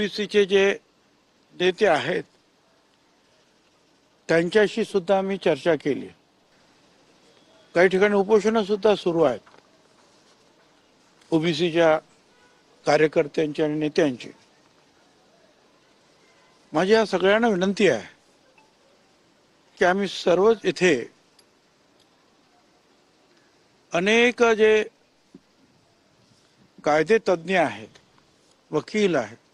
ओबीसीचे जे नेते आहेत त्यांच्याशी सुद्धा मी चर्चा केली. काही ठिकाणी उपोषणं सुद्धा सुरू आहेत. ओबीसीच्या कार्यकर्त्यांची आणि नेत्यांची. माझी या सगळ्यांना विनंती आहे की आम्ही सर्वच इथे अनेक जे कायदे तज्ज्ञ आहेत वकील आहेत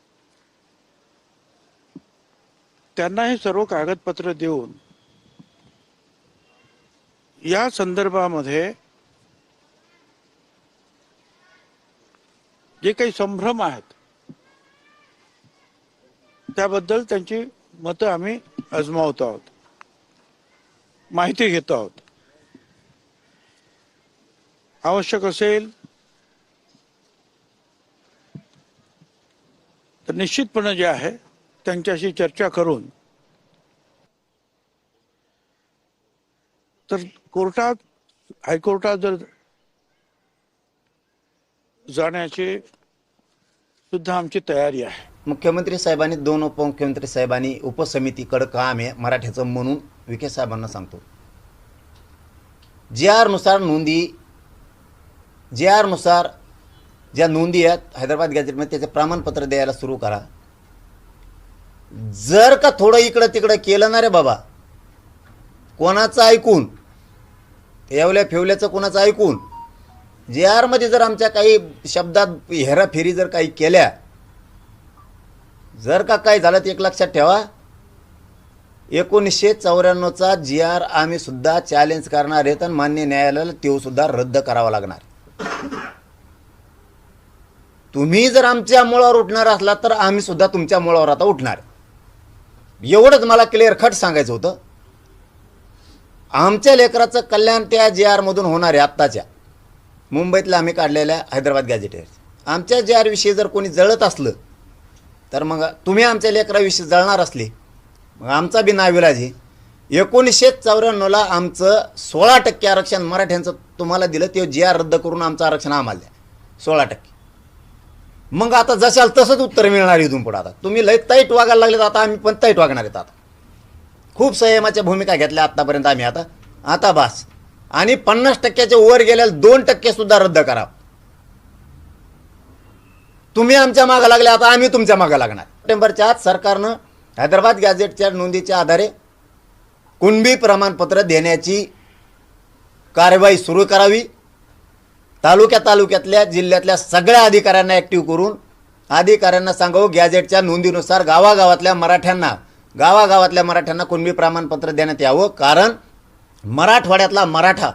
त्यांना हे सर्व कागदपत्र देऊन या संदर्भामध्ये जे काही संभ्रम आहेत त्याबद्दल त्यांची मतं आम्ही अजमावत आहोत. माहिती घेत आहोत. आवश्यक असेल तर निश्चितपणे जे आहे त्यांच्याशी चर्चा करून. तर कोर्टात हायकोर्टात जर जाण्याची सुद्धा आमची तयारी आहे. मुख्यमंत्री साहेबांनी दोन उपमुख्यमंत्री साहेबांनी उपसमितीकडं काम आहे मराठीचं म्हणून विखे साहेबांना सांगतो. जे आरनुसार नोंदी जे आरनुसार ज्या नोंदी आहेत हैदराबाद गॅजेटमध्ये त्याचे प्रमाणपत्र द्यायला सुरू करा. जर का थोडं इकडं तिकडं केलं ना रे बाबा कोणाचं ऐकून येवल्या फेवल्याचं कोणाचं ऐकून जे आरमध्ये जर आमच्या काही शब्दात हेराफेरी जर काही केल्या जर का काय झालं तर एक लक्षात ठेवा. एकोणीसशे चौऱ्याण्णवचा जी आर आम्ही सुद्धा चॅलेंज करणार आहेत आणि मान्य न्यायालयाला तो सुद्धा रद्द करावा लागणार. तुम्ही जर आमच्या मुळावर उठणार असला तर आम्ही सुद्धा तुमच्या मुळावर आता उठणार. एवढंच मला क्लिअर खट सांगायचं होतं. आमच्या लेकराचं कल्याण त्या जे आरमधून होणार आहे आत्ताच्या. मुंबईतल्या आम्ही काढलेल्या हैदराबाद गॅजेटेर आमच्या जे आरविषयी जर कोणी जळत असलं तर मग तुम्ही आमच्या लेकराविषयी जळणार असले. मग आमचा बी नाविलाज आहे. एकोणीसशे चौऱ्याण्णवला आमचं सोळा टक्के आरक्षण मराठ्यांचं तुम्हाला दिलं ते जे आर रद्द करून आमचं आरक्षण आम्हाला द्या. सोळा टक्के. मग आता जशाल तसंच उत्तर मिळणार इथून पुढं आता. तुम्ही लय तैट वागायला लागले तर आता आम्ही पण तैट वागणार आहेत आता. खूप संयमाच्या भूमिका घेतल्या आत्तापर्यंत आम्ही आता. आता बास. आणि पन्नास टक्क्याच्या वर गेल्याला दोन टक्के सुद्धा रद्द करा. तुम्ही आमच्या मागं लागले आता आम्ही तुमच्या मागं लागणार. सप्टेंबरच्या आत सरकारनं हैदराबाद गॅझेटच्या नोंदीच्या आधारे कुणबी प्रमाणपत्र देण्याची कार्यवाही सुरू करावी. तालुक्या तालुक्यातल्या जिल्ह्यातल्या सगळ्या अधिकाऱ्यांना ॲक्टिव्ह करून अधिकाऱ्यांना सांगावं गॅझेटच्या नोंदीनुसार गावागावातल्या मराठ्यांना गावागावातल्या मराठ्यांना कुणबी प्रमाणपत्र देण्यात यावं? कारण मराठवाड्यातला मराठा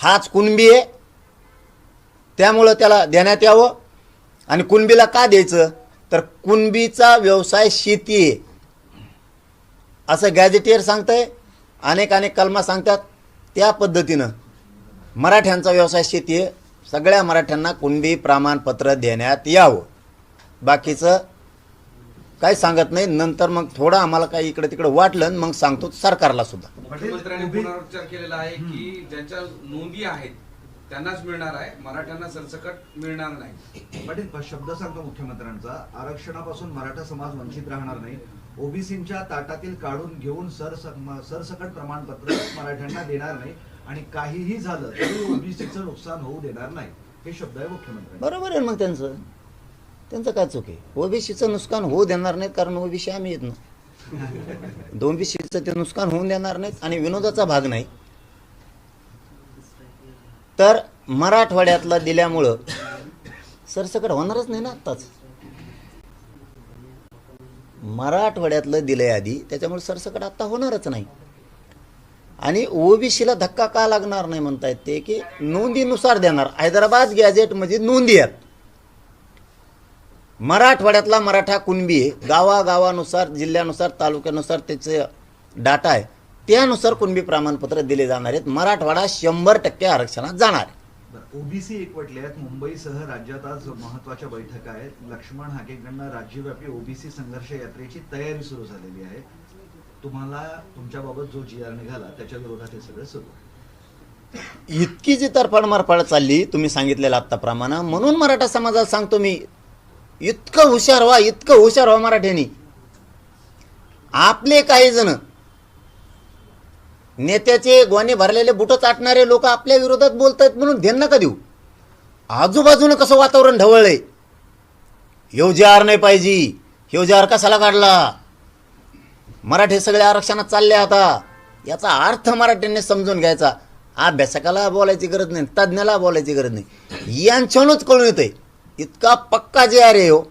हाच कुणबी आहे त्यामुळं त्याला देण्यात यावं. आणि कुणबीला का द्यायचं? तर कुणबीचा व्यवसाय शेती आहे. असं गॅझेटियर सांगतंय अनेक अनेक कलमा सांगतात त्या पद्धतीनं. मराठ्यांचा व्यवसाय शेती आहे. सगळ्या मराठ्यांना कुणबी प्रमाणपत्र देण्यात यावं. बाकीचं काही सांगत नाही. नंतर मग थोडं आम्हाला काही इकडे तिकडे वाटलं मग सांगतो सरकारला सुद्धा. मुख्यमंत्र्यांनी पुनरुच्चार केलेला आहे की ज्यांच्या नोंदी आहेत त्यांनाच मिळणार आहे. मराठ्यांना सरसकट मिळणार नाही. पाटील शब्द सांगतो मुख्यमंत्र्यांचा. आरक्षणापासून मराठा समाज वंचित राहणार नाही. ओबीसीच्या ताटातील काढून घेऊन सरसकट प्रमाणपत्र मराठ्यांना देणार नाही. आणि काहीही झालं तरी ओबीसीचं नुकसान होऊ देणार नाही हे शब्द आहे मुख्यमंत्री बरोबर आहे मग त्यांचं? त्यांचं काय चूक आहे? ओबीसीचं नुकसान होऊ देणार नाहीत कारण ओबीसी आम्ही येत ना. बीसीचं ते नुकसान होऊन देणार नाहीत आणि विनोदाचा भाग नाही. तर मराठवाड्यातला दिल्यामुळं सरसकट होणारच नाही ना आत्ताच. मराठवाड्यातलं दिलंय आधी त्याच्यामुळे सरसकट आत्ता होणारच नाही. आणि ओबीसीला धक्का का लागणार नाही म्हणतायत ते? की नोंदीनुसार देणार. हैदराबाद गॅझेटमध्ये नोंदी आहेत. मराठवाड्यातला मराठा कुणबी गावागावानुसार जिल्ह्यानुसार तालुक्यानुसार त्याचे डाटा आहे. त्यानुसार कुणबी प्रमाणपत्र दिले जाणार आहेत. मराठवाडा शंभर टक्के आरक्षणात जाणार आहे. ओबीसी एकवटले आहेत. मुंबईसह राज्यात आज महत्त्वाच्या बैठका आहेत. लक्ष्मण हाकेकडनं राज्यव्यापी ओबीसी संघर्ष यात्रेची तयारी सुरू झालेली आहे. तुम्हाला तुमच्याबाबत जो जी आर निघाला त्याच्या विरोधात हे सगळं सुरू आहे. इतकी जी तरफड मरफड चालली तुम्ही सांगितलेलं आत्ताप्रमाणे म्हणून मराठा समाजाला सांगतो मी इतकं हुशार व्हा इतकं हुशार व्हा मराठ्यांनी. आपले काही जण नेत्याचे गोणे भरलेले बुट चाटणारे लोक आपल्या विरोधात बोलत आहेत म्हणून ध्यान नका देऊ. आजूबाजूनं कसं वातावरण ढवळलंय? ह्यो जार नाही पाहिजे ह्यो जार कसाला काढला? मराठी सगळे आरक्षणात चालले आता. याचा अर्थ मराठ्यांनी समजून घ्यायचा. अभ्यासकाला बोलायची गरज नाही तज्ज्ञाला बोलायची गरज नाही. यांच्यानंच कळून येतंय. इतका पक्का जे आहे हो.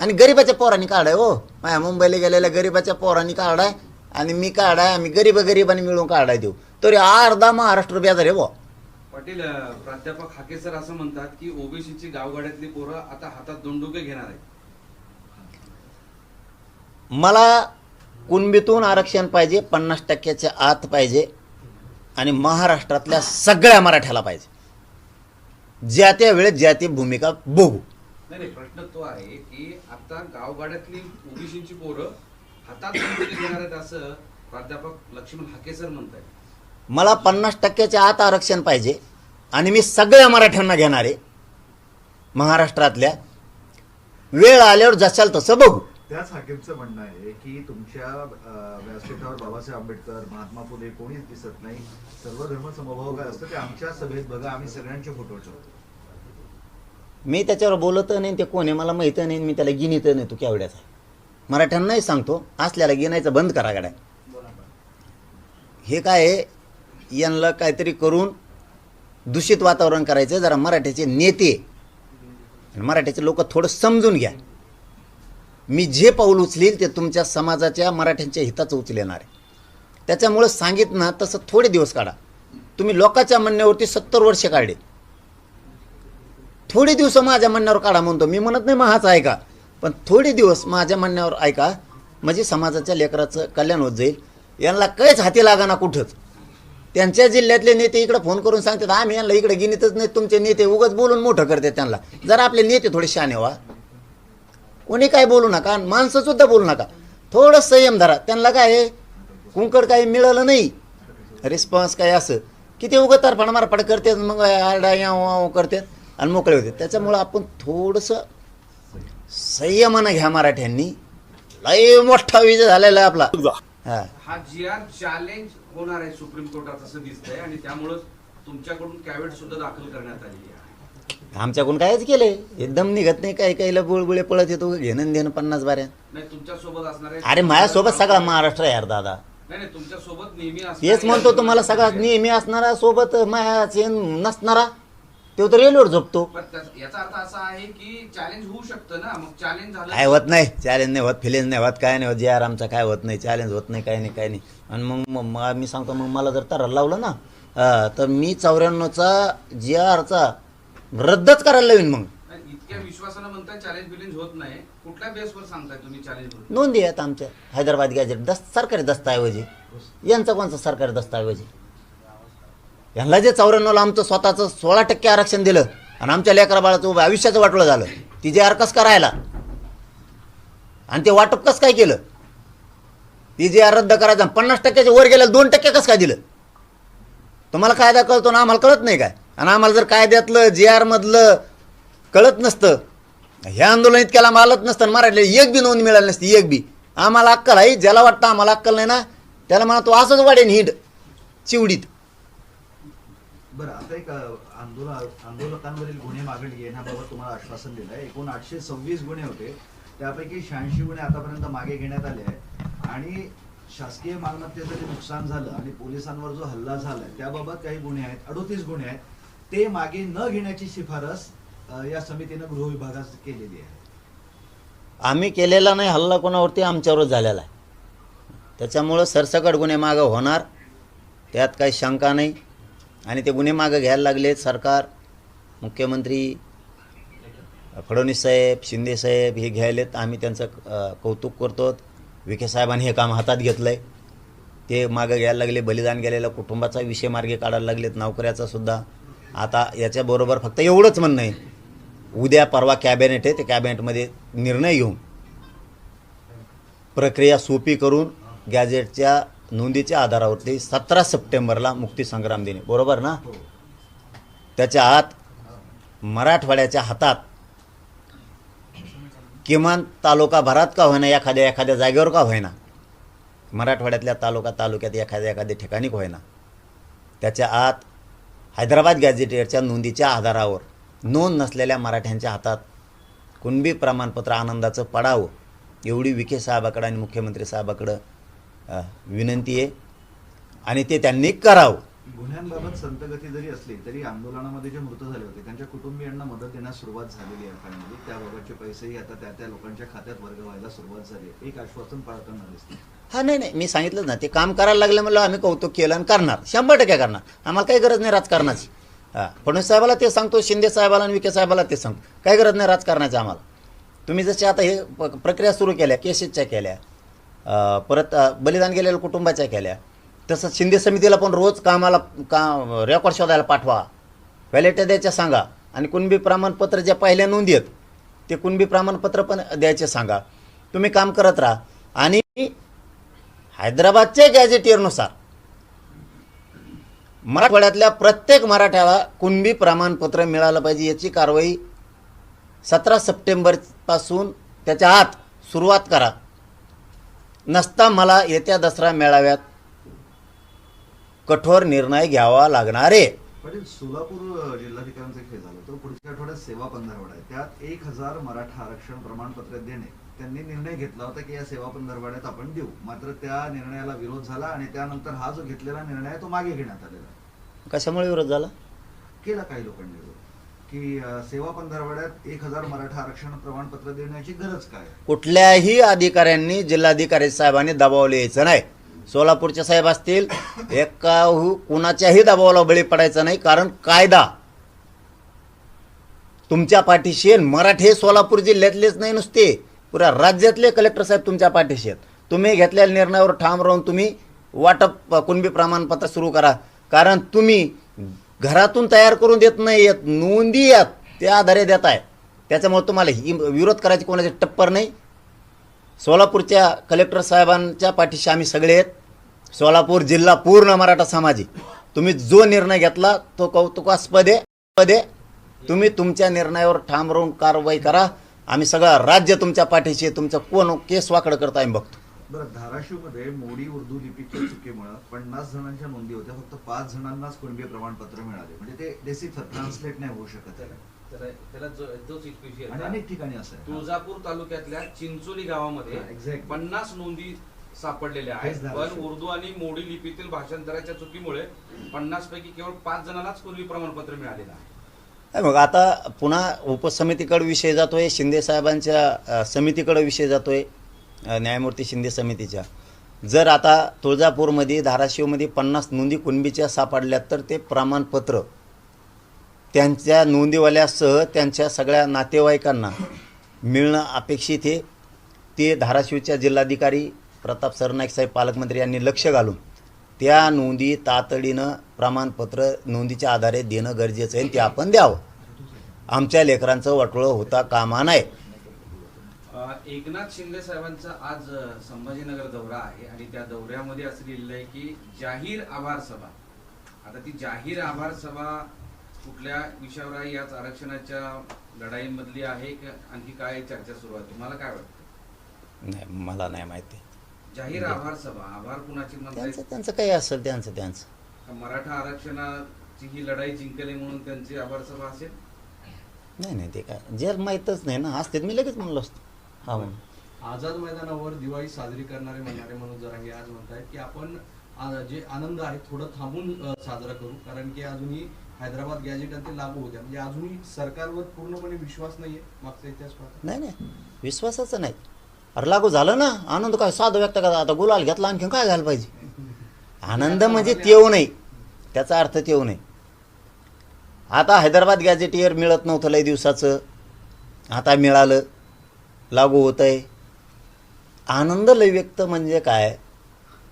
आणि गरिबाच्या पोरांनी काढाय हो. माझ्या मुंबईला गेलेल्या गरिबाच्या पोरांनी काढाय आणि मी काढाय आम्ही गरीब गरिबांनी मिळून काढाय देऊ. तरी अर्धा महाराष्ट्र बेजार आहे बुवा पाटील प्राध्यापक हाके सर असं म्हणतात की ओबीसीची गावगाड्यातली पोरं आता हातात दोंडुके घेणार आहेत. मला कुणबीतून आरक्षण पाहिजे पन्नास टक्क्याच्या आत पाहिजे आणि महाराष्ट्रातल्या सगळ्या मराठ्याला पाहिजे. ज्या त्या वेळेत ज्या ती भूमिका बघू. नाही प्रश्न तो आहे की आता गावगाड्यातली ओबीसीची पोरं हातात दोंडुके घेणार आहेत असं प्राध्यापक लक्ष्मण हाके सर म्हणतायत. मला पन्नास टक्क्याच्या आत आरक्षण पाहिजे आणि मी सगळ्या मराठ्यांना घेणार आहे. महाराष्ट्रातल्या वेळ आल्यावर जशाल तसं बघू. त्याच हाकीमचं म्हणणं आहे की तुमच्या व्यासपीठावर बाबासाहेब आंबेडकर महात्मा फुले कोणीच दिसत नाही. सर्व धर्म समभाव काय असतं ते आमच्या सभेत बघा आम्ही सगळ्यांचे फोटो ठेवतो. मी त्याच्यावर बोलत नाही ते कोण आहे मला माहीत नाही मी त्याला गिनीत नाही तू केवढ्याचा मराठ्यांनाही सांगतो असल्याला गिनायचं बंद करा गाड्या. हे काय आहे? यांना काहीतरी करून दूषित वातावरण करायचं जरा मराठ्याचे नेते मराठ्याचे लोक थोडं समजून घ्या. मी जे पाऊल उचलील ते तुमच्या समाजाच्या मराठ्यांच्या हिताचं उचलेणार आहे. त्याच्यामुळं सांगितलं ना तसं थोडे दिवस काढा. तुम्ही लोकांच्या म्हणण्यावरती सत्तर वर्ष काढले थोडे दिवस माझ्या म्हणण्यावर काढा म्हणतो. मी म्हणत नाही महाच ऐका पण थोडे दिवस माझ्या म्हणण्यावर ऐका. म्हणजे समाजाच्या लेकराचं कल्याण होत जाईल. यांना काहीच हाती लागाना कुठंच. त्यांच्या जिल्ह्यातले नेते इकडे फोन करून सांगतात आम्ही यांना इकडे गिनीतच नाही. तुमचे नेते उगाच बोलून मोठं करतात त्यांना. जरा आपले नेते थोडे शाने व्हा. कोणी काय बोलू नका आणि माणसं सुद्धा बोलू नका. थोडं संयम धरा. त्यांना काय आहे, कुंकड काही मिळालं नाही. रिस्पॉन्स काय असं? किती उगं तरफाड मारफाड करतात मग आरडा याव वाव करतात आणि मोकळे होते त्याच्यामुळं आपण थोडंसं संयमानं घ्या मराठ्यांनी. लय मोठा विजय झालेला आहे आपला. हा. हा जी आर चॅलेंज होणार आहे सुप्रीम कोर्टात असं दिसतंय आणि त्यामुळं तुमच्याकडून कॅवेट सुद्धा दाखल करण्यात आलेली आहे. आमच्याकडून कायच केले. एकदम निघत नाही काही काहीला बुळबुळे पळत येतो घेणं देणं पन्नास बाऱ्या. नाही तुमच्यासोबत असणारे अरे माझ्यासोबत सगळा महाराष्ट्र आहे यार दादा. नाही नेहमी तेच म्हणतो तुम्हाला सगळा नेहमी असणारा सोबत मायाचे नसणारा तो तर रेल्वेवर झोपतो. याचा अर्थ असा आहे की चॅलेंज होऊ शकतं ना मग चॅलेंज झालं काय होत नाही चॅलेंज नाही होत फिलेंज नाही होत काय नाही होत जे आर आमचा काय होत नाही चॅलेंज होत नाही काय नाही काय नाही. आणि मग मग मी सांगतो मग मला जर तर लावलं ना तर मी चौऱ्याण्णवचा जी आरचा रद्दच करायला लावीन मग. नाही, इतक्या विश्वासानं म्हणताय चॅलेंज बिलेंज होत नाही. कुठल्या बेसवर सांगताय तुम्ही चॅलेंज होत नोंदी आहेत आमच्या. हैदराबाद गॅजेट दस सरकारी दस्तऐवजी. यांचा कोणचा सरकारी दस्तऐवजी? यांना जे चौऱ्याण्णवला आमचं स्वतःचं सोळा टक्के आरक्षण दिलं आणि आमच्या लेकरा बाळाचं उभं आयुष्याचं वाटलं झालं ती जे आर कस करायला. आणि ते वाटप कसं काय केलं? ती जे आर रद्द करायचं पन्नास टक्क्याच्या वर गेलं दोन टक्के कसं काय दिलं? तुम्हाला कायदा कळतो ना? आम्हाला कळत नाही काय? आणि आम्हाला जर कायद्यातलं जे आरमधलं कळत नसतं हे आंदोलन इतक्याला मालत नसतं मराठीला एक बी नोंद मिळाली नसती एक बी. आम्हाला अक्कल आहे ज्याला वाटतं आम्हाला अक्कल नाही ना त्याला म्हणा तो असंच वाढेन हिट चिवडीत. बरं आता एक आंदोलन आंदोलकांवरील गुन्हे मागे घेण्याबाबत तुम्हाला आश्वासन दिलं आहे एकूण आठशे सव्वीस गुन्हे होते. त्यापैकी शहाऐंशी गुन्हे आतापर्यंत मागे घेण्यात आले आहेत. आणि शासकीय मालमत्तेचं जे नुकसान झालं आणि पोलिसांवर जो हल्ला झाला त्याबाबत काही गुन्हे आहेत. अडोतीस गुन्हे आहेत. ते मागे न घेण्याची शिफारस या समितीनं गृह विभागास केलेली आहे. आम्ही केलेला नाही हल्ला कोणावरती? आमच्यावर झालेला आहे. त्याच्यामुळं सरसकट गुन्हे मागं होणार त्यात काही शंका नाही. आणि ते गुन्हे मागं घ्यायला लागले सरकार मुख्यमंत्री फडणवीस साहेब शिंदे साहेब हे घ्यायलेत आम्ही त्यांचं अ, कौतुक करतो. विखे साहेबांनी हे काम हातात घेतलं आहे ते मागं घ्यायला लागले बलिदान गेलेल्या कुटुंबाचा विषय मार्गे काढायला लागलेत नोकऱ्याचा सुद्धा. आता याच्याबरोबर फक्त एवढंच म्हणणं आहे. उद्या परवा कॅबिनेट आहे ते कॅबिनेटमध्ये निर्णय घेऊन प्रक्रिया सोपी करून गॅजेटच्या नोंदीच्या आधारावरती सतरा सप्टेंबरला मुक्तीसंग्राम दिने बरोबर ना? त्याच्या आत मराठवाड्याच्या हातात किमान तालुका भरात का होईना एखाद्या एखाद्या जागेवर का होईना मराठवाड्यातल्या तालुका तालुक्यात एखाद्या एखाद्या ठिकाणी होईना त्याच्या आत हैदराबाद गॅझेटियरच्या नोंदीच्या आधारावर नोंद नसलेल्या मराठ्यांच्या हातात कुणबी प्रमाणपत्र आनंदाचं पडावं एवढी विखे साहेबाकडं आणि मुख्यमंत्री साहेबाकडं विनंती आहे. आणि ते त्यांनी करावं. गुन्ह्यांबाबत संतगती जरी असली तरी आंदोलनामध्ये जे मृत झाले होते त्यांच्या कुटुंबियांना मदत देण्यास सुरुवात झालेली आहे फायनली त्याबाबतचे पैसेही आता त्या त्या लोकांच्या खात्यात वर्ग व्हायला सुरुवात झाली आहे. एक आश्वासन पाळताना दिसते हा नाही नाही मी सांगितलंच ना ते काम करायला लागलं म्हणलं आम्ही कौतुक केलं आणि करणार. शंभर टक्के करणार. आम्हाला काही गरज नाही राजकारणाची. हां फडणवीस साहेबाला ते सांगतो शिंदे साहेबाला आणि विखे साहेबाला ते सांगतो. काही गरज नाही राजकारणाची आम्हाला. तुम्ही जसे आता हे प- प्रक्रिया सुरू केल्या केसेसच्या केल्या परत बलिदान गेलेल्या कुटुंबाच्या केल्या तसं शिंदे समितीला पण रोज कामाला का रेकॉर्ड शोधायला पाठवा व्हॅलेटर द्यायच्या सांगा आणि कुणबी प्रमाणपत्र ज्या पहिल्या नोंदी आहेत ते कुणबी प्रमाणपत्र पण द्यायचे सांगा. तुम्ही काम करत राहा. आणि हैदराबादच्या गॅझेटियरनुसार मराठवाड्यातल्या प्रत्येक मराठ्याला कुणबी प्रमाणपत्र मिळालं पाहिजे याची कारवाई सतरा सप्टेंबरपासून त्याच्या आत सुरुवात करा. नसता मला येत्या दसरा मेळाव्यात कठोर निर्णय घ्यावा लागणार. आहे पाटील सोलापूर जिल्हाधिकाऱ्यांचा खेळ झाला तो पुढच्या आठवड्यात सेवा पंधरवडा आहे. त्यात एक हजार मराठा आरक्षण प्रमाणपत्र देणे. त्यांनी निर्णय घेतला होता की या सेवा पंधरवड्यात आपण देऊ. मात्र त्या निर्णयाला विरोध झाला आणि त्यानंतर हा जो घेतलेला निर्णय आहे तो मागे घेण्यात आलेला. कशामुळे विरोध झाला? केला काही लोकांनी विरोध. की सेवा पंधरवड्यात एक हजार मराठा आरक्षण प्रमाणपत्र देण्याची गरज काय कुठल्याही अधिकाऱ्यांनी जिल्हाधिकारी साहेबांनी दबावले यायचं नाही. सोलापूरचे साहेब असतील एका कुणाच्याही दबावाला बळी पडायचं नाही कारण कायदा तुमच्या पाठीशी. मराठी सोलापूर जिल्ह्यातलेच नाही नुसते. पुऱ्या राज्यातले कलेक्टर साहेब तुमच्या पाठीशी आहेत. तुम्ही घेतलेल्या निर्णयावर ठाम राहून तुम्ही वाटप कुणबी प्रमाणपत्र सुरू करा. कारण तुम्ही घरातून तयार करून देत नाही आहेत नोंदी आहेत त्या आधारे देत आहे त्याच्यामुळे तुम्हाला ही विरोध करायची कोणाची टप्पर नाही. सोलापूरच्या कलेक्टर साहेबांच्या पाठीशी आम्ही सगळे आहेत. सोलापूर जिल्हा पूर्ण मराठा समाजी. तुम्ही जो निर्णय घेतला तो कौतुकास्पद आहे आहे. तुम्ही तुमच्या निर्णयावर ठाम राहून कारवाई करा. आम्ही सगळं राज्य तुमच्या पाठीशी आहे. तुमचं कोण केस वाकडं करता आम्ही बघतो बरं धाराशिवमध्ये मोडी उर्दू लिपीच्या चुकीमुळे पन्नास जणांच्या नोंदी होत्या फक्त पाच जणांनाच कुणबी प्रमाणपत्र मिळाले म्हणजे ते डेसिफर ट्रान्सलेट नाही होऊ शकत आहे. त्याला त्याला जो- तोच आहे. अनेक ठिकाणी असं आहे तुळजापूर तालुक्यातल्या चिंचोली गावामध्ये हा, exactly. पन्नास नोंदी सापडलेल्या आहेत. पण उर्दू आणि मोडी लिपीतील भाषांतराच्या चुकीमुळे पन्नास पैकी केवळ पाच जणांनाच पूर्वी प्रमाणपत्र मिळालेलं आहे मग आता पुन्हा उपसमितीकडे विषय जातो शिंदे साहेबांच्या समितीकडे विषय जातो आहे न्यायमूर्ती शिंदे समितीच्या. जर आता तुळजापूरमध्ये धाराशिवमध्ये पन्नास नोंदी कुणबीच्या सापडल्यात तर ते प्रमाणपत्र. त्यांच्या नोंदीवाल्यासह त्यांच्या सगळ्या नातेवाईकांना मिळणं अपेक्षित आहे. ते धाराशिवच्या जिल्हाधिकारी प्रताप सरनाईक साहेब पालकमंत्री यांनी लक्ष घालून त्या नोंदी तातडीनं प्रमाणपत्र नोंदीच्या आधारे देणं गरजेचं आहे ते आपण द्यावं. आमच्या लेकरांचं वाटोळं होता कामा अ, एकनाथ शिंदे साहेबांचा आज संभाजीनगर दौरा आहे आणि त्या दौऱ्यामध्ये असं लिहिलेलं आहे की जाहीर आभार सभा. आता ती जाहीर आभार सभा कुठल्या विषयावर आहे? याच आरक्षणाच्या लढाईमधली आहे का? आणखी काय चर्चा सुरू आहे? तुम्हाला काय वाटतं? नाही मला नाही माहिती. जाहीर आभार सभा आभार कुणाची त्यांचं त्यांचं काही असेल त्यांचं त्यांचं. मराठा आरक्षणाची ही लढाई जिंकली म्हणून त्यांची आभार सभा असेल? नाही नाही ते काय जे माहीतच नाही ना असते मी लगेच म्हणलो असतो. हा म्हणून. आझाद मैदानावर दिवाळी साजरी करणारे म्हणणारे मनोज जरांगे आज म्हणतायत की आपण जे आनंद आहे थोडं थांबून साजरा करू. कारण की अजूनही हैदराबाद गॅजेट ते लागू होत्या म्हणजे अजूनही सरकारवर पूर्णपणे विश्वास नाहीये मागचा इतिहास नाही नाही. विश्वासाचं नाही. अरे लागू झालं ना. आनंद काय साधं व्यक्त करा. आता गुलाल घेतला आणखी काय घ्यायला पाहिजे? आनंद म्हणजे तेव नाही. त्याचा अर्थ तेव नाही. आता हैदराबाद गॅजेटियर मिळत नव्हतं लय दिवसाचं. आता मिळालं. लागू होत आहे आनंद लय व्यक्त म्हणजे काय?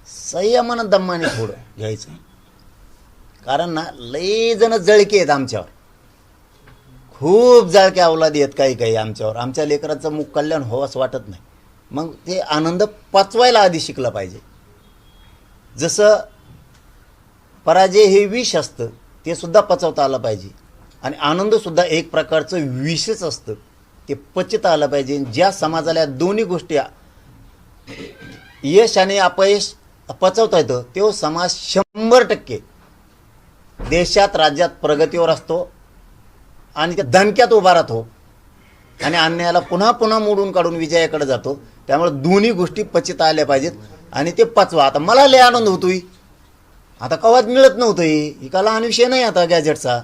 संयमानं दम्माने थोडं घ्यायचं. कारण ना लय जण जळके आहेत आमच्यावर. खूप जळके अवलादी आहेत काही काही आमच्यावर. आमच्या लेकराचं मुख कल्याण हो असं वाटत नाही. मग ते आनंद पचवायला आधी शिकलं पाहिजे. जसं पराजय हे विष असतं ते सुद्धा पचवता आलं पाहिजे. आणि आनंदसुद्धा एक प्रकारचं विषच असतं. ते पचता आलं पाहिजे. ज्या समाजाला दोन्ही गोष्टी यश आणि अपयश पचवता येतं तो समाज शंभर टक्के देशात राज्यात प्रगतीवर असतो आणि त्या दणक्यात उभा राहतो. आणि अन्यायाला पुन्हा पुन्हा मोडून काढून विजयाकडे जातो. त्यामुळे दोन्ही गोष्टी पचित आल्या पाहिजेत आणि ते पचवा. आता मला लय आनंद होतोय. आता कवाच मिळत नव्हतं हे ही का लहान विषय नाही आता गॅजेटचा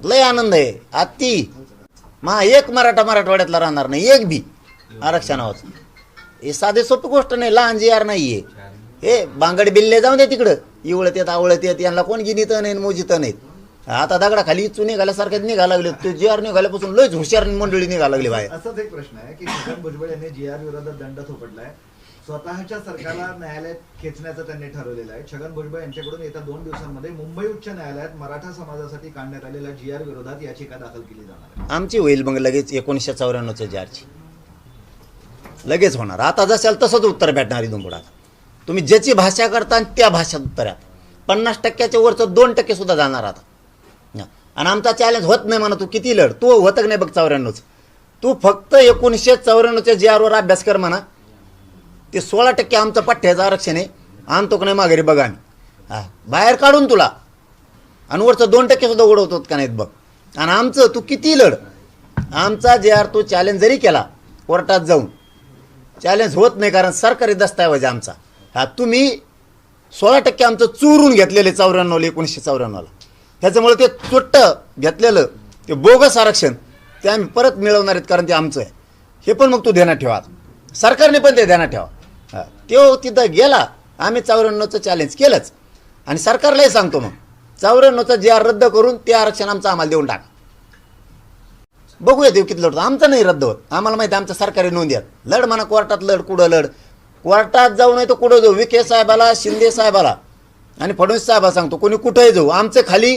लय आनंद आहे. आत्ती मा एक मराठा मराठवाड्यातला राहणार नाही. एक बी. आरक्षणावर हे साधे सोपी गोष्ट नाही. लहान जी यार नाही आहे हे बांगड बिल्ले जाऊन दे तिकडं. इवळत येत आवळत येत. यांना कोण गिनीत नाही मोजित नाहीत आता दगडाखाली चुनी घाल्यासारख्याच निघा लागले. ते जी आर निघाल्यापासून लयच हुशार मंडळी निघा लागली बाहेर. असाच एक प्रश्न आहे की छगन भुजबळ यांनी जी आर विरोधात दंड थोपटलाय. स्वतःच्या सरकारला न्यायालयात खेचण्याचं त्यांनी ठरवलेलं आहे. छगन भुजबळ यांच्याकडून येत्या दोन दिवसांमध्ये मुंबई उच्च न्यायालयात मराठा समाजासाठी काढण्यात आलेल्या जी आर विरोधात याचिका दाखल केली जाणार आहे. आमची होईल मग लगेच एकोणीसशे चौऱ्याण्णवच्या जारची लगेच होणार. आता जसाल तसंच उत्तर भेटणार आता. तुम्ही ज्याची भाषा करता त्या भाषेत उत्तर आहे पन्नास टक्क्याच्या वरचं दोन टक्के सुद्धा जाणार आता. आणि आमचा चॅलेंज होत नाही म्हणा तू. किती लढ? तू होतक नाही बघ चौऱ्याण्णवच. तू फक्त एकोणीसशे चौऱ्याण्णवच्या जी आरवर अभ्यास कर म्हणा. ते सोळा टक्के आमचं पठ्ठ्याचं आरक्षण आहे. आणतो का नाही माघारी बघा आम्ही. बाहेर काढून तुला. आणि वरचं दोन टक्के सुद्धा उडवतो का नाहीत बघ. आणि आमचं तू किती लढ? आमचा जे आर तो चॅलेंज जरी केला कोर्टात जाऊन चॅलेंज होत नाही कारण सरकारी दस्तऐवज आहे आमचा. हा तुम्ही सोळा टक्के आमचं चोरून घेतलेले चौऱ्याण्णवला एकोणीसशे चौऱ्याण्णवला. त्याच्यामुळे ते चुट्ट घेतलेलं ते बोगस आरक्षण ते आम्ही परत मिळवणार आहेत कारण ते आमचं आहे. हे पण मग तू ध्यानात ठेवा. सरकारने पण ते ध्यानात ठेवा. तो तिथं गेला आम्ही चौऱ्याण्णवचं चॅलेंज केलंच. आणि सरकारलाही सांगतो मग चौऱ्याण्णवचं जे आर रद्द करून ते आरक्षण आमचं आम्हाला देऊन टाका. बघूया देऊ किती लढतो. आमचं नाही रद्द होत. आम्हाला माहिती आहे आमच्या सरकारी नोंद आहेत. लढ म्हणा कोर्टात लढ कुठं लढ? कोर्टात जाऊ नाही तर कुठं जाऊ? विखे साहेबाला शिंदे साहेबाला. आणि फडणवीस साहेबाला सांगतो कोणी कुठंही जाऊ आमचे खाली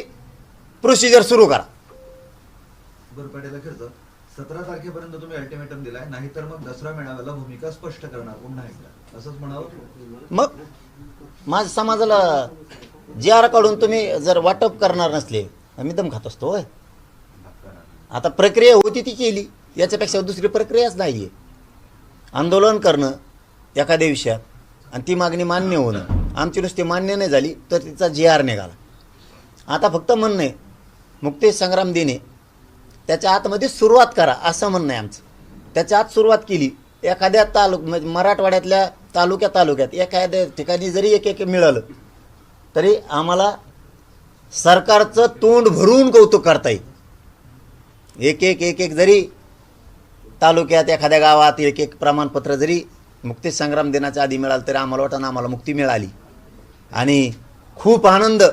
प्रोसिजर सुरू करा. सतरा तारखेपर्यंत तुम्ही अल्टिमेटम दिलाय नाहीतर मग दसरा मेळाव्याला भूमिका स्पष्ट करणार पुन्हा एकदा. असंच म्हणावं मग माझ्या समाजाला जी आर काढून तुम्ही जर वाटप करणार नसले मी दम खात असतो होय. आता प्रक्रिया होती ती केली याच्यापेक्षा दुसरी प्रक्रियाच नाही आहे आंदोलन करणं एखाद्या विषयात आणि ती मागणी मान्य होणं. आमची नुसती मान्य नाही झाली तर तिचा जी आर निघाला. आता फक्त म्हणणं आहे मुक्तेश संग्राम दिने त्याच्या आतमध्ये सुरुवात करा असं म्हणणं आहे आमचं. त्याच्या आत सुरुवात केली एखाद्या तालुक म्हणजे मराठवाड्यातल्या तालुक्या तालुक्यात एखाद्या ठिकाणी जरी एक एक मिळालं तरी आम्हाला सरकारचं तोंड भरून कौतुक करता येईल. एक एक एक एक जरी तालुक्यात एखाद्या गावात एक एक प्रमाणपत्र जरी मुक्ती संग्राम दिनाच्या आधी मिळालं तरी आम्हाला वाटतं आम्हाला मुक्ती मिळाली. आणि खूप आनंद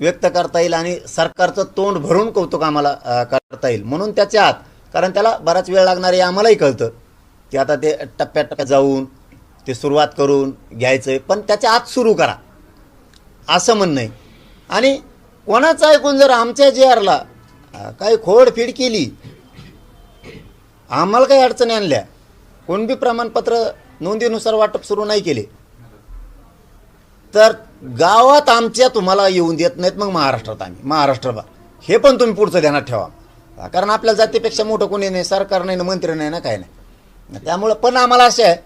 व्यक्त करता येईल आणि सरकारचं तोंड भरून कौतुक आम्हाला करता येईल. म्हणून त्याच्या आत कारण त्याला बराच वेळ लागणार आहे आम्हालाही कळतं. की आता ते टप्प्याटप्प्यात जाऊन ते सुरुवात करून घ्यायचं आहे पण त्याच्या आत सुरू करा. असं म्हणणं आहे. आणि कोणाचं ऐकून जर आमच्या जे आरला काही खोडफीड केली आम्हाला काही अडचणी आणल्या कोण बी प्रमाणपत्र नोंदीनुसार वाटप सुरू नाही केले. तर गावात आमच्या तुम्हाला येऊन देत नाहीत मग महाराष्ट्रात आम्ही. महाराष्ट्रभर हे पण तुम्ही पुढचं ध्यानात ठेवा. कारण आपल्या जातीपेक्षा मोठं कोणी नाही सरकार नाही ना मंत्री नाही ना काय नाही. त्यामुळं पण आम्हाला असे आहे.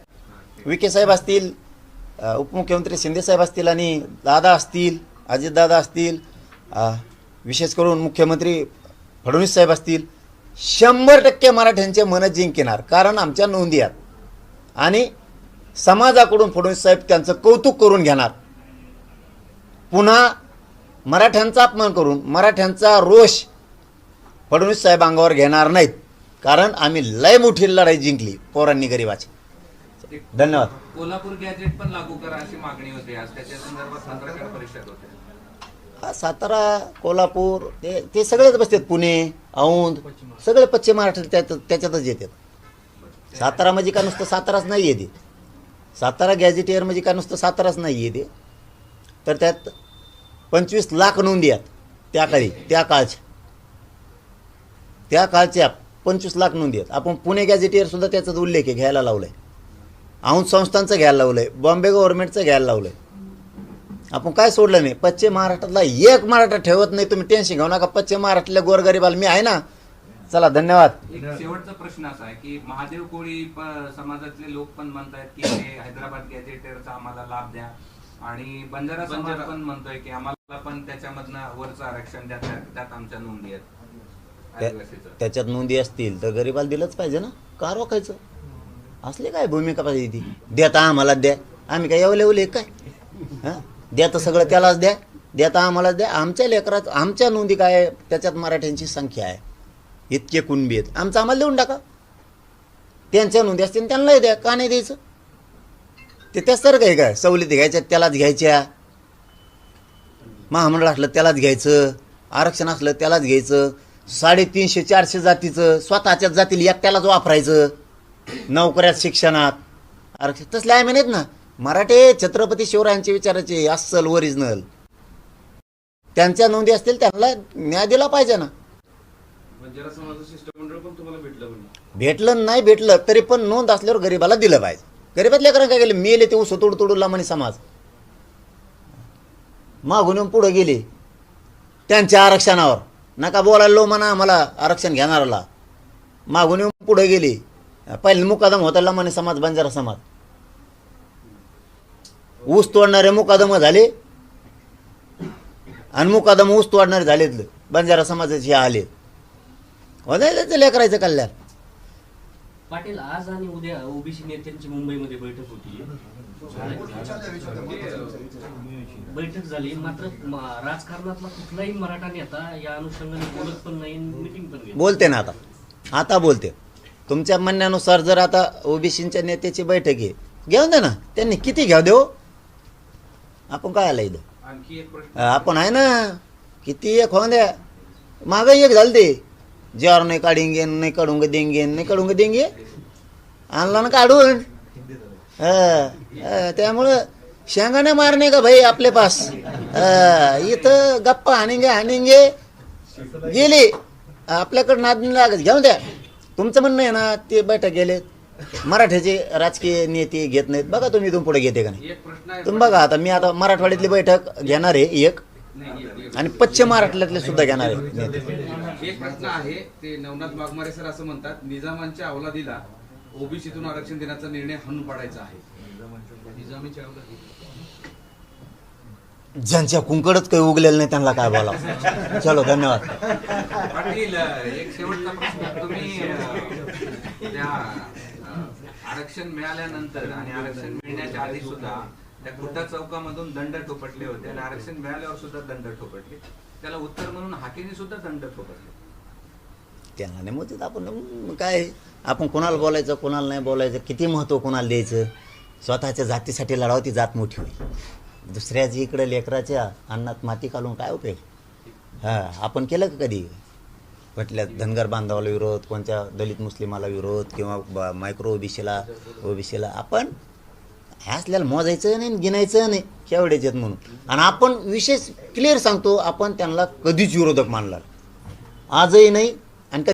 विखे साहेब असतील उपमुख्यमंत्री शिंदे साहेब असतील आणि दादा असतील अजितदादा असतील विशेष करून मुख्यमंत्री फडणवीस साहेब असतील शंभर टक्के मराठ्यांचे मन जिंकणार कारण आमच्या नोंदी आहेत. आणि समाजाकडून फडणवीस साहेब त्यांचं कौतुक करून घेणार. पुन्हा मराठ्यांचा अपमान करून मराठ्यांचा रोष फडणवीस साहेब अंगावर घेणार नाहीत कारण आम्ही लय मोठी लढाई जिंकली पोरांनी गरिबाची. धन्यवाद. कोल्हापूर गॅजेट पण लागू करा अशी मागणी होती. आज त्याच्या संदर्भात पत्रकार परिषद होते. हा, सातारा कोल्हापूर ते ते सगळेच बसतात पुणे औंध सगळे पश्चिम महाराष्ट्र त्यात त्याच्यातच येतात. सातारा म्हणजे का नुसतं साताराच नाही येते. सातारा गॅझेटियर म्हणजे का नुसतं साताराच नाही येते. तर त्यात पंचवीस लाख नोंदी आहेत. त्या काळी त्या काळच्या. त्या काळच्या पंचवीस लाख नोंदी आहेत. आपण पुणे गॅझेटियर सुद्धा त्याचाच उल्लेख आहे घ्यायला लावलाय. औंध संस्थांचं घ्यायला लावलंय. बॉम्बे गव्हर्नमेंटचं घ्यायला लावलंय. आपण काय सोडलं नाही? पश्चिम महाराष्ट्रातला एक मराठा ठेवत नाही तुम्ही टेन्शन घेऊ नका. पश्चिम महाराष्ट्रातल्या गोरगरीबाला मी आहे ना. चला धन्यवाद. एक शेवटचा प्रश्न असा आहे की महादेव कोळी समाजातले लोक पण म्हणतायत की हे हैदराबाद गॅजेटेरचा आम्हाला लाभ द्या. आणि बंजारा समाज बंजारा- पण म्हणतोय की आम्हाला पण त्याच्यामधनं वरचं आरक्षण द्या त्या- त्यात आमच्या नोंदी आहेत. आदिवासीचं. त्याच्यात नोंदी असतील तर गरीबाला दिलंच पाहिजे ना. का रोखायचं? असली काय भूमिका पाहिजे ती? देता आम्हाला द्या. आम्ही काय एवढे एवढे काय? हां? द्या तर सगळं त्यालाच द्या. देता आम्हालाच द्या. आमच्या लेकरात आमच्या नोंदी काय त्याच्यात मराठ्यांची संख्या आहे. इतके कुणबी आहेत. आमचं आम्हाला देऊन टाका. त्यांच्या नोंदी असतील त्यांनाही द्या. का नाही द्यायचं? ते त्यासारखं काही काय? सवलती घ्यायच्या त्यालाच घ्यायच्या. महामंडळ असलं त्यालाच घ्यायचं. आरक्षण असलं त्यालाच घ्यायचं. साडेतीनशे चारशे जातीचं स्वतःच्याच जातील एकट्यालाच वापरायचं. नोकऱ्यात शिक्षणात. आरक्षण. तसले आहे म्हणेत ना. मराठे छत्रपती शिवरायांचे विचाराचे अस्सल ओरिजिनल त्यांच्या नोंदी असतील त्यांना न्याय दिला पाहिजे ना. भेटलं नाही भेटलं तरी पण नोंद असल्यावर गरीबाला दिलं पाहिजे. गरीबात लेकरं काय गेले? मेले ते उसं तोड तोडूला म्हणे समाज. मागून येऊन पुढे गेले. त्यांच्या आरक्षणावर. नका बोलायला लो म्हणा आम्हाला आरक्षण घेणाराला. मागून येऊन पुढे गेले. पहिले मुकादम होताला म्हणे समाज बंजारा समाज. ऊस तोडणारे मुकादम झाले. आणि मुकादम ऊस तोडणारे झालेत. बंजारा समाजाचे आले. होतं लेकरायचं कल्याण. पाटील आज आणि उद्या ओबीसी नेत्यांची मुंबईमध्ये बैठक होती. बैठक झाली. मात्र राजकारणातला कुठलाही मराठा नेता या अनुषंगाने बोलत पण नाही मिटिंग पण बोलते ना आता. आता बोलते. तुमच्या म्हणण्यानुसार जर आता ओबीसीच्या नेत्याची बैठक आहे. घेऊन दे ना. त्यांनी किती घ्याव देऊ? आपण काय आलं इथं? आपण आहे ना किती एक होऊन द्या. मागं एक झालं ते. ज्यावर नाही काढेंगे नाही काढूंगे देंगे नाही काढूंगे देंगे. आणला ना काढून. त्यामुळं शेंगाने मारणे का भाई आपले पास? इथं गप्पा हाणेंगे हाणेंगे. गेले. आपल्याकडं नाद लागत घेऊन द्या. तुमचं म्हणणं आहे ना ते बैठक गेले मराठ्याचे राजकीय नेते घेत नाहीत. बघा तुम्ही इथून पुढे घेते का नाही? तुम्ही बघा आता मी आता मराठवाड्यातली बैठक घेणार आहे एक. आणि पश्चिम महाराष्ट्रातले सुद्धा घेणार आहे एक प्रश्न आहे ते नवनाथ वाघमारे सर असं म्हणतात निजामांच्या अवलादीला ओबीसीतून आरक्षण देण्याचा निर्णय हाणून पाडायचा आहे. निजामीच्या. ज्यांच्या कुंकडच काही उगलेलं नाही त्यांना काय बोलावं? चलो धन्यवाद. पाटील एक शेवटचा प्रश्न. तुम्ही आरक्षण मिळाल्यानंतर आणि आरक्षण मिळण्याच्या आधी सुद्धा त्या खुद्दा चौकामधून दंड ठोपटले होते आणि आरक्षण मिळाल्यावर सुद्धा दंड ठोपटले. त्याला उत्तर म्हणून हाकेने सुद्धा दंड ठोपटले. त्यांना नाही मोतीत आपण काय आपण कोणाला बोलायचं कोणाला नाही बोलायचं किती महत्त्व कोणाला द्यायचं? स्वतःच्या जातीसाठी लढावती जात मोठी होईल. दुसऱ्याच इकडे लेकराच्या अन्नात माती घालून काय उपयोग? हां आपण केलं का कधी? म्हटल्या धनगर बांधवाला विरोध कोणत्या दलित मुस्लिमाला विरोध किंवा ब- मायक्रो ओबीसीला ओबीसीला आपण ह्या असल्याला मोजायचं नाही आणि गिनायचं नाही केवढेच आहेत म्हणून. आणि आपण विशेष क्लिअर सांगतो आपण त्यांना कधीच विरोधक मानला आजही नाही